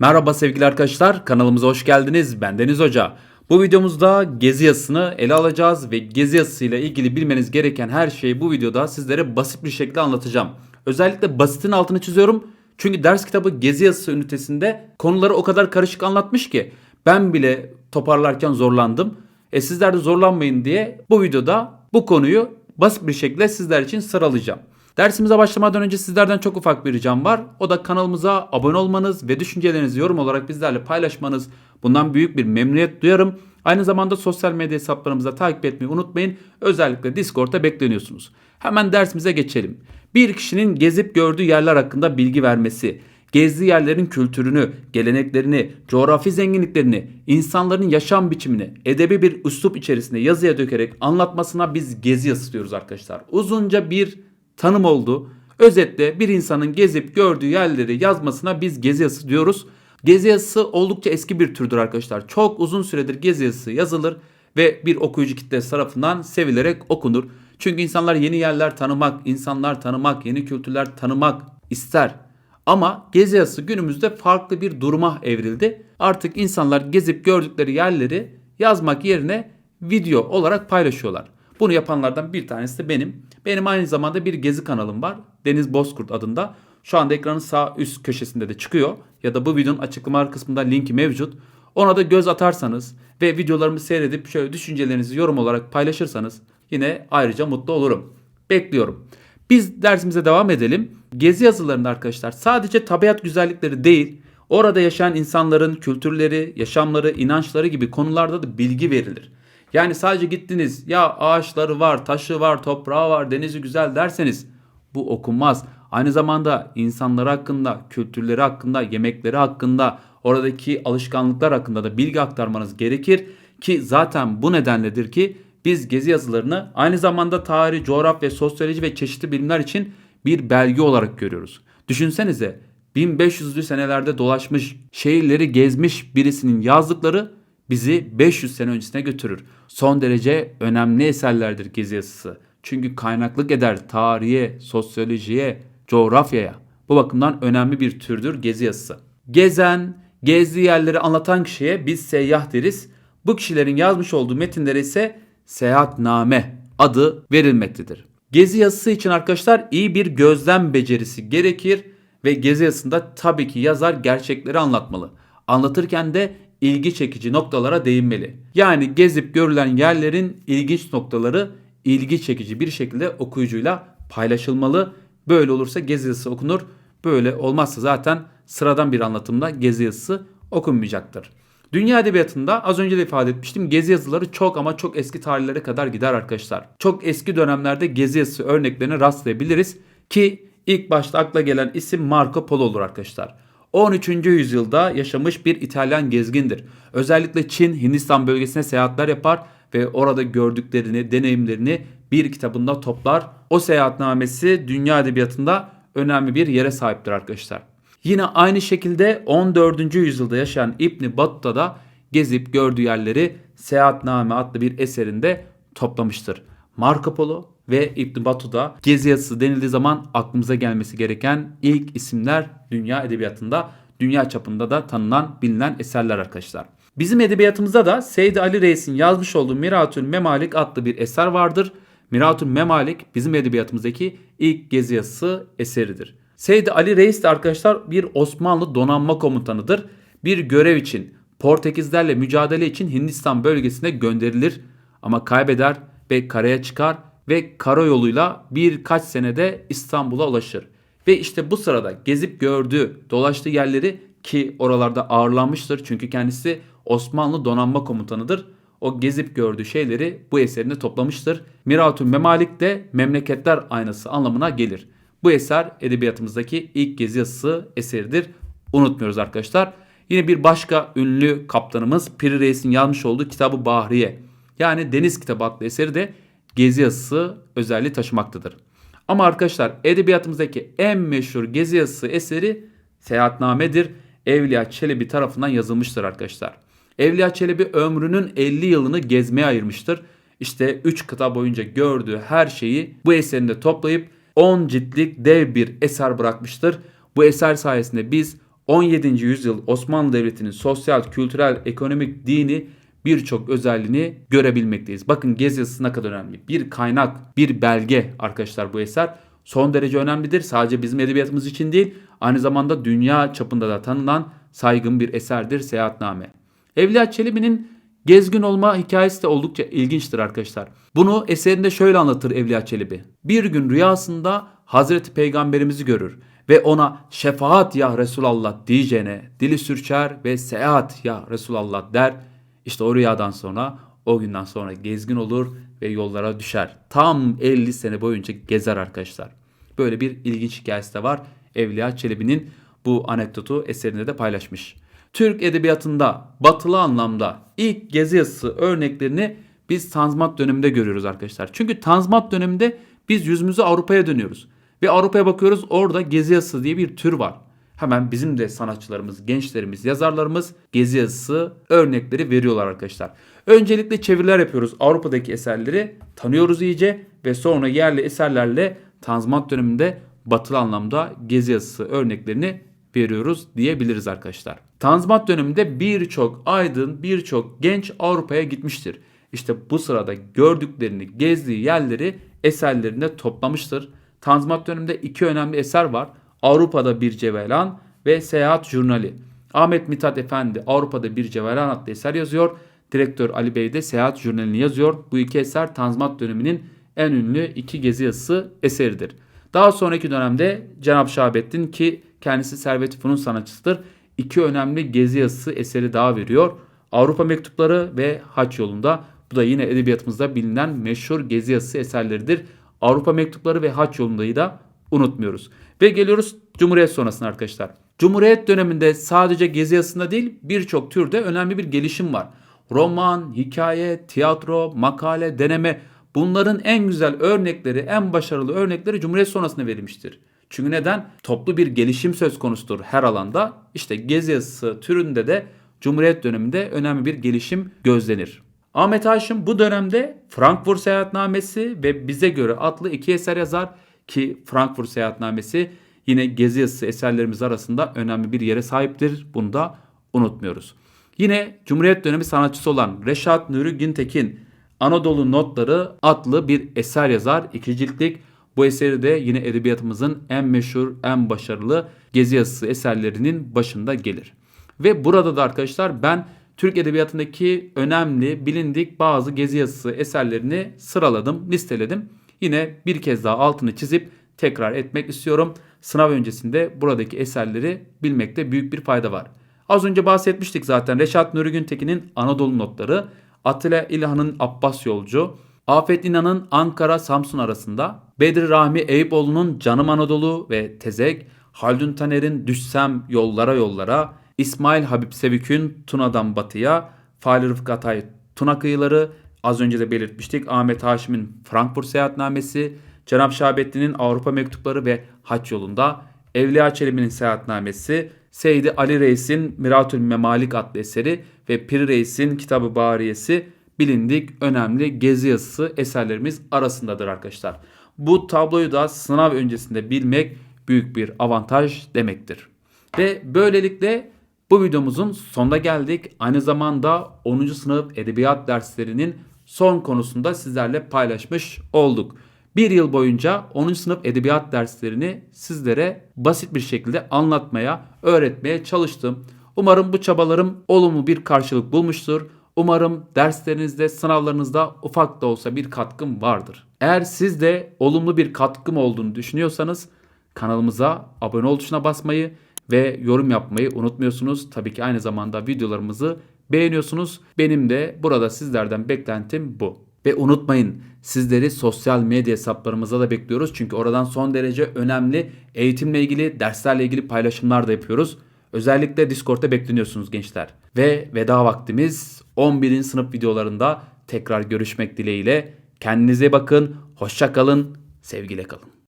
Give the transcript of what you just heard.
Merhaba sevgili arkadaşlar, kanalımıza hoş geldiniz. Ben Deniz Hoca. Bu videomuzda gezi yazısını ele alacağız ve gezi yazısıyla ilgili bilmeniz gereken her şeyi bu videoda sizlere basit bir şekilde anlatacağım. Özellikle basitin altını çiziyorum. Çünkü ders kitabı gezi yazısı ünitesinde konuları o kadar karışık anlatmış ki ben bile toparlarken zorlandım. E sizler de zorlanmayın diye bu videoda bu konuyu basit bir şekilde sizler için sıralayacağım. Dersimize başlamadan önce sizlerden çok ufak bir ricam var. O da kanalımıza abone olmanız ve düşüncelerinizi yorum olarak bizlerle paylaşmanız. Bundan büyük bir memnuniyet duyarım. Aynı zamanda sosyal medya hesaplarımıza takip etmeyi unutmayın. Özellikle Discord'da bekleniyorsunuz. Hemen dersimize geçelim. Bir kişinin gezip gördüğü yerler hakkında bilgi vermesi, gezdiği yerlerin kültürünü, geleneklerini, coğrafi zenginliklerini, insanların yaşam biçimini edebi bir üslup içerisinde yazıya dökerek anlatmasına biz gezi yazısı diyoruz arkadaşlar. Uzunca bir tanım oldu. Özetle bir insanın gezip gördüğü yerleri yazmasına biz gezi yazısı diyoruz. Gezi yazısı oldukça eski bir türdür arkadaşlar. Çok uzun süredir gezi yazısı yazılır ve bir okuyucu kitlesi tarafından sevilerek okunur. Çünkü insanlar yeni yerler tanımak, insanlar tanımak, yeni kültürler tanımak ister. Ama gezi yazısı günümüzde farklı bir duruma evrildi. Artık insanlar gezip gördükleri yerleri yazmak yerine video olarak paylaşıyorlar. Bunu yapanlardan bir tanesi de benim. Benim aynı zamanda bir gezi kanalım var. Deniz Bozkurt adında. Şu anda ekranın sağ üst köşesinde de çıkıyor. Ya da bu videonun açıklama kısmında linki mevcut. Ona da göz atarsanız ve videolarımı seyredip şöyle düşüncelerinizi yorum olarak paylaşırsanız yine ayrıca mutlu olurum. Bekliyorum. Biz dersimize devam edelim. Gezi yazılarında arkadaşlar sadece tabiat güzellikleri değil, orada yaşayan insanların kültürleri, yaşamları, inançları gibi konularda da bilgi verilir. Yani sadece gittiniz ya ağaçları var, taşı var, toprağı var, denizi güzel derseniz bu okunmaz. Aynı zamanda insanları hakkında, kültürleri hakkında, yemekleri hakkında, oradaki alışkanlıklar hakkında da bilgi aktarmanız gerekir ki zaten bu nedenledir ki biz gezi yazılarını aynı zamanda tarih, coğrafya, sosyoloji ve çeşitli bilimler için bir belge olarak görüyoruz. Düşünsenize 1500'lü senelerde dolaşmış, şehirleri gezmiş birisinin yazdıkları bizi 500 sene öncesine götürür. Son derece önemli eserlerdir gezi yazısı. Çünkü kaynaklık eder tarihe, sosyolojiye, coğrafyaya. Bu bakımdan önemli bir türdür gezi yazısı. Gezen, gezdiği yerleri anlatan kişiye biz seyyah deriz. Bu kişilerin yazmış olduğu metinlere ise seyahatname adı verilmektedir. Gezi yazısı için arkadaşlar iyi bir gözlem becerisi gerekir ve gezi yazısında tabii ki yazar gerçekleri anlatmalı. Anlatırken de ilgi çekici noktalara değinmeli. Yani gezip görülen yerlerin ilginç noktaları ilgi çekici bir şekilde okuyucuyla paylaşılmalı. Böyle olursa gezi yazısı okunur. Böyle olmazsa zaten sıradan bir anlatımda gezi yazısı okunmayacaktır. Dünya edebiyatında az önce de ifade etmiştim gezi yazıları çok ama çok eski tarihlere kadar gider arkadaşlar. Çok eski dönemlerde gezi yazısı örneklerine rastlayabiliriz ki ilk başta akla gelen isim Marco Polo olur arkadaşlar. 13. yüzyılda yaşamış bir İtalyan gezgindir. Özellikle Çin, Hindistan bölgesine seyahatler yapar ve orada gördüklerini, deneyimlerini bir kitabında toplar. O seyahatnamesi dünya edebiyatında önemli bir yere sahiptir arkadaşlar. Yine aynı şekilde 14. yüzyılda yaşayan İbn Battuta da gezip gördüğü yerleri Seyahatname adlı bir eserinde toplamıştır. Marco Polo ve İbn Battuta gezi yazısı denildiği zaman aklımıza gelmesi gereken ilk isimler dünya edebiyatında, dünya çapında da tanınan, bilinen eserler arkadaşlar. Bizim edebiyatımızda da Seyyid Ali Reis'in yazmış olduğu Miratül Memalik adlı bir eser vardır. Miratül Memalik bizim edebiyatımızdaki ilk gezi yazısı eseridir. Seyyid Ali Reis de arkadaşlar bir Osmanlı donanma komutanıdır. Bir görev için Portekizlerle mücadele için Hindistan bölgesine gönderilir ama kaybeder ve karaya çıkar ve karayoluyla birkaç senede İstanbul'a ulaşır. Ve işte bu sırada gezip gördüğü, dolaştığı yerleri ki oralarda ağırlanmıştır çünkü kendisi Osmanlı donanma komutanıdır. O gezip gördüğü şeyleri bu eserinde toplamıştır. Miratül Memalik de memleketler aynası anlamına gelir. Bu eser edebiyatımızdaki ilk gezi yazısı eseridir. Unutmuyoruz arkadaşlar. Yine bir başka ünlü kaptanımız Piri Reis'in yazmış olduğu kitabı Bahriye. Yani Deniz Kitabı adlı eseri de gezi yazısı özelliği taşımaktadır. Ama arkadaşlar edebiyatımızdaki en meşhur gezi yazısı eseri Seyahatname'dir. Evliya Çelebi tarafından yazılmıştır arkadaşlar. Evliya Çelebi ömrünün 50 yılını gezmeye ayırmıştır. İşte 3 kıta boyunca gördüğü her şeyi bu eserinde toplayıp 10 ciltlik dev bir eser bırakmıştır. Bu eser sayesinde biz 17. yüzyıl Osmanlı Devleti'nin sosyal, kültürel, ekonomik, dini birçok özelliğini görebilmekteyiz. Bakın Gezi yazısı ne kadar önemli. Bir kaynak, bir belge arkadaşlar bu eser son derece önemlidir. Sadece bizim edebiyatımız için değil, aynı zamanda dünya çapında da tanınan saygın bir eserdir Seyahatname. Evliya Çelebi'nin gezgin olma hikayesi de oldukça ilginçtir arkadaşlar. Bunu eserinde şöyle anlatır Evliya Çelebi. Bir gün rüyasında Hazreti Peygamberimizi görür ve ona şefaat ya Resulallah diyeceğine dili sürçer ve seyahat ya Resulallah der. İşte o rüyadan sonra o günden sonra gezgin olur ve yollara düşer. Tam 50 sene boyunca gezer arkadaşlar. Böyle bir ilginç hikayesi de var. Evliya Çelebi'nin bu anekdotu eserinde de paylaşmış. Türk edebiyatında batılı anlamda ilk gezi yazısı örneklerini biz Tanzimat döneminde görüyoruz arkadaşlar. Çünkü Tanzimat döneminde biz yüzümüzü Avrupa'ya dönüyoruz. Ve Avrupa'ya bakıyoruz orada gezi yazısı diye bir tür var. Hemen bizim de sanatçılarımız, gençlerimiz, yazarlarımız gezi yazısı örnekleri veriyorlar arkadaşlar. Öncelikle çeviriler yapıyoruz. Avrupa'daki eserleri tanıyoruz iyice ve sonra yerli eserlerle Tanzimat döneminde batılı anlamda gezi yazısı örneklerini veriyoruz diyebiliriz arkadaşlar. Tanzimat döneminde birçok aydın, birçok genç Avrupa'ya gitmiştir. İşte bu sırada gördüklerini, gezdiği yerleri eserlerinde toplamıştır. Tanzimat döneminde iki önemli eser var. Avrupa'da bir cevelan ve Seyahat Jurnali. Ahmet Mithat Efendi Avrupa'da bir cevelan adlı eser yazıyor. Direktör Ali Bey de Seyahat Jurnali'ni yazıyor. Bu iki eser Tanzimat döneminin en ünlü iki gezi yazısı eseridir. Daha sonraki dönemde Cenab Şahabettin ki kendisi Servet Fünun sanatçısıdır. İki önemli gezi yazısı eseri daha veriyor. Avrupa Mektupları ve Haç Yolunda. Bu da yine edebiyatımızda bilinen meşhur gezi yazısı eserleridir. Avrupa Mektupları ve Haç Yolunda'yı da unutmuyoruz. Ve geliyoruz Cumhuriyet sonrasına arkadaşlar. Cumhuriyet döneminde sadece gezi yazısında değil birçok türde önemli bir gelişim var. Roman, hikaye, tiyatro, makale, deneme bunların en güzel örnekleri, en başarılı örnekleri Cumhuriyet sonrasında verilmiştir. Çünkü neden? Toplu bir gelişim söz konusudur her alanda. İşte gezi yazısı türünde de Cumhuriyet döneminde önemli bir gelişim gözlenir. Ahmet Haşim bu dönemde Frankfurt Seyahatnamesi ve Bize Göre adlı iki eser yazar ki Frankfurt Seyahatnamesi yine gezi yazısı eserlerimiz arasında önemli bir yere sahiptir. Bunu da unutmuyoruz. Yine Cumhuriyet dönemi sanatçısı olan Reşat Nuri Güntekin Anadolu Notları adlı bir eser yazar. iki ciltlik. Bu eseri de yine edebiyatımızın en meşhur, en başarılı gezi yazısı eserlerinin başında gelir. Ve burada da arkadaşlar ben Türk Edebiyatı'ndaki önemli, bilindik bazı gezi yazısı eserlerini sıraladım, listeledim. Yine bir kez daha altını çizip tekrar etmek istiyorum. Sınav öncesinde buradaki eserleri bilmekte büyük bir fayda var. Az önce bahsetmiştik zaten Reşat Nuri Güntekin'in Anadolu Notları, Atilla İlhan'ın Abbas Yolcu, Afet İnan'ın Ankara Samsun arasında, Bedri Rahmi Eyüpoğlu'nun Canım Anadolu ve Tezek, Haldun Taner'in Düşsem Yollara Yollara, İsmail Habib Sevik'ün Tuna'dan Batı'ya, Fahri Rıfkı Atay Tuna Kıyıları, az önce de belirtmiştik Ahmet Haşim'in Frankfurt Seyahatnamesi, Cenab Şahabettin'in Avrupa Mektupları ve Haç Yolunda, Evliya Çelebi'nin Seyahatnamesi, Seydi Ali Reis'in Miratül Memalik adlı eseri ve Pir Reis'in Kitabı Bariyesi bilindik önemli gezi yazısı eserlerimiz arasındadır arkadaşlar. Bu tabloyu da sınav öncesinde bilmek büyük bir avantaj demektir. Ve böylelikle bu videomuzun sonuna geldik. Aynı zamanda 10. sınıf edebiyat derslerinin son konusunda sizlerle paylaşmış olduk. Bir yıl boyunca 10. sınıf edebiyat derslerini sizlere basit bir şekilde anlatmaya, öğretmeye çalıştım. Umarım bu çabalarım olumlu bir karşılık bulmuştur. Umarım derslerinizde, sınavlarınızda ufak da olsa bir katkım vardır. Eğer siz de olumlu bir katkım olduğunu düşünüyorsanız kanalımıza abone ol tuşuna basmayı ve yorum yapmayı unutmuyorsunuz. Tabii ki aynı zamanda videolarımızı beğeniyorsunuz. Benim de burada sizlerden beklentim bu. Ve unutmayın sizleri sosyal medya hesaplarımıza da bekliyoruz. Çünkü oradan son derece önemli eğitimle ilgili, derslerle ilgili paylaşımlar da yapıyoruz. Özellikle Discord'da bekleniyorsunuz gençler. Ve veda vaktimiz 11. sınıf videolarında tekrar görüşmek dileğiyle. Kendinize bakın, hoşça kalın, sevgiyle kalın.